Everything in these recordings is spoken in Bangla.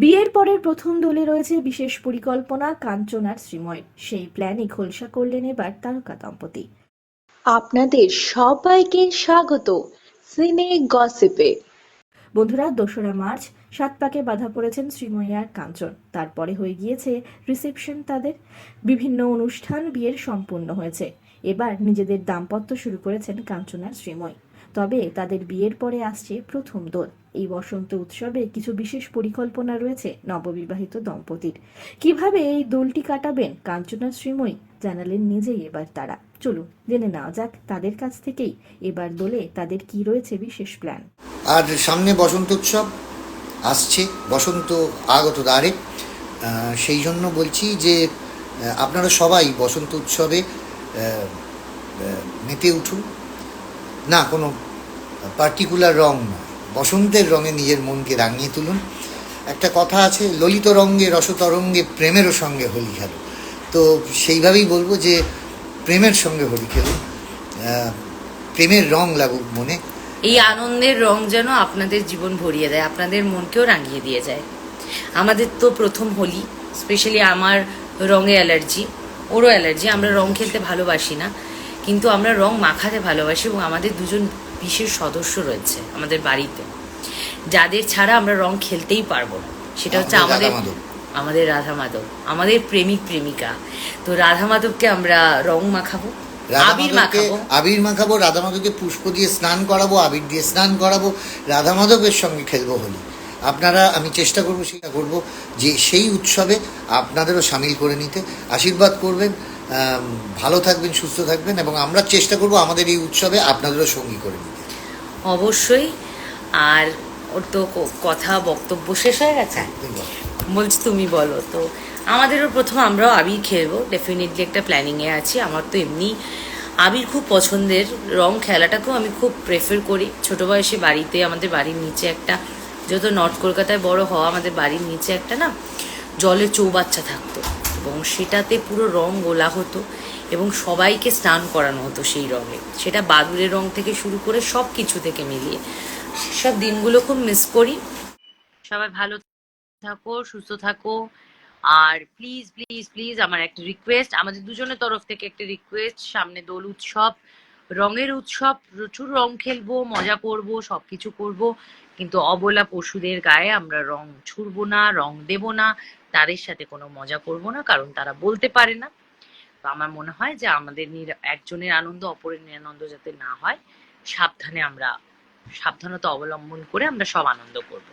বিয়ের পরের প্রথম দোলে রয়েছে বিশেষ পরিকল্পনা কাঞ্চনার শ্রীময়। সেই প্ল্যানই খোলসা করলেন এবার তারকা দম্পতি। আপনাদের সবাইকে স্বাগত সিনে গসিপে। বন্ধুরা দোসরা মার্চ সাত পাকে বাধা পড়েছেন শ্রীময়ী আর কাঞ্চন। তারপরে হয়ে গিয়েছে রিসেপশন তাদের। বিভিন্ন অনুষ্ঠান বিয়ের সম্পূর্ণ হয়েছে। এবার নিজেদের দাম্পত্য শুরু করেছেন কাঞ্চন আর শ্রীময়। তবে তাদের বিয়ের পরে আসছে প্রথম দোল। এই বসন্ত উৎসবে কিছু বিশেষ পরিকল্পনা রয়েছে নববিবাহিত দম্পতির। কীভাবে এই দোলটি কাটাবেন কাঞ্চন শ্রীময়ী জানালেন নিজেই এবার তারা। চলুন, জেনে নেওয়া যাক তাদের কাছ থেকেই এবার দোলে তাদের কি রয়েছে বিশেষ প্ল্যান। আর সামনে বসন্ত উৎসব, আসছে বসন্ত আগত দ্বারে সেই জন্য বলছি যে আপনারা সবাই বসন্ত উৎসবে মেতে উঠুন। না, কোনো পার্টিকুলার রং না। বসন্তের রঙে নিজের মনকে রাঙিয়ে তুলুন। একটা কথা আছে, ললিত রঙ্গে রসতরঙ্গে প্রেমেরও সঙ্গে হোলি খেলো। তো সেইভাবেই বলব যে, প্রেমের সঙ্গে হোলি খেলুন প্রেমের রং লাগুক মনে। এই আনন্দের রং যেন আপনাদের জীবন ভরিয়ে দেয়, আপনাদের মনকেও রাঙিয়ে দিয়ে যায়। আমাদের তো প্রথম হোলি স্পেশালি আমার রঙে অ্যালার্জি, ওরও অ্যালার্জি, আমরা রং খেলতে ভালোবাসি না। কিন্তু আমরা রং মাখাতে ভালোবাসি এবং আমাদের দুজন বিশেষ সদস্য রয়েছে আমাদের বাড়িতে। যাদের ছাড়া আমরা রং খেলতেই পারব না। সেটা হচ্ছে আমাদের আমাদের রাধা মাধব। আমাদের রাধা প্রেমিক প্রেমিকা। তো রাধা মাধবকে আমরা রং মাখাবো আবির মাখাবো। আবির মাখাবো রাধামাধবকে পুষ্প দিয়ে স্নান করাবো আবির দিয়ে স্নান করাবো রাধা মাধবের সঙ্গে খেলব হোলি। আপনারা আমি চেষ্টা করব সেটা করব যে সেই উৎসবে আপনাদেরও সামিল করে নিতে। আশীর্বাদ করবেন ভালো থাকবেন সুস্থ থাকবেন এবং আমরা চেষ্টা করব আমাদের এই উৎসবে আপনাদেরও সঙ্গী করে নিতে। অবশ্যই। আর ওর তো কথা বক্তব্য শেষ হয়ে গেছে। বলছি তুমি বলো। তো আমাদেরও প্রথম আমরাও আবির খেলব। ডেফিনেটলি একটা প্ল্যানিংয়ে আছি। আমার তো এমনি আবির খুব পছন্দের রং খেলাটাকেও আমি খুব প্রেফার করি। ছোট বয়সে বাড়িতে আমাদের বাড়ির নিচে একটা যত নর্থ কলকাতায় বড় হওয়া আমাদের বাড়ির নিচে একটা না জলের চৌবাচ্চা থাকতো। এবং সেটাতে পুরো রং গোলা হতো এবং সবাইকে স্নান করানো হতো সেই রঙে। সেটা বাদুড়ের রং থেকে শুরু করে সব কিছু থেকে মিলিয়ে। সব দিনগুলো খুব মিস করি। সবাই ভালো থাকো, সুস্থ থাকো। আর প্লিজ প্লিজ প্লিজ আমার একটা রিকোয়েস্ট আমাদের দুজনের তরফ থেকে একটা রিকোয়েস্ট সামনে দোল উৎসব, রঙের উৎসব, প্রচুর রং খেলব, মজা করব, সবকিছু করব। কিন্তু অবলা পশুদের গায়ে আমরা রং ছুড়বো না, রং দেব না, তাদের সাথে কোনো মজা করব না, কারণ তারা বলতে পারে না। তো আমার মনে হয় যে আমাদের নির- একজনের আনন্দ অপরের নিরানন্দ যাতে না হয়, সাবধানে আমরা সাবধানতা অবলম্বন করে আমরা সব আনন্দ করব।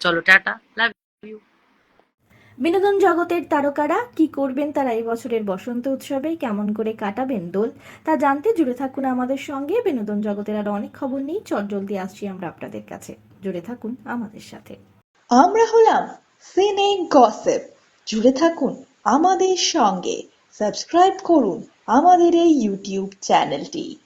চলো টাটা লাভ ইউ বিনোদন জগতের তারকারা কি করবেন তারা এই বছরের বসন্ত উৎসবে কেমন করে কাটাবেন দোল তা জানতে জুড়ে থাকুন আমাদের সঙ্গে। বিনোদন জগতের আরও অনেক খবর নিয়ে চটজলদি আসছি আমরা আপনাদের কাছে। জুড়ে থাকুন আমাদের সাথে। আমরা হলাম সিনে গসিপ জুড়ে থাকুন আমাদের সঙ্গে। সাবস্ক্রাইব করুন আমাদের এই ইউটিউব চ্যানেলটি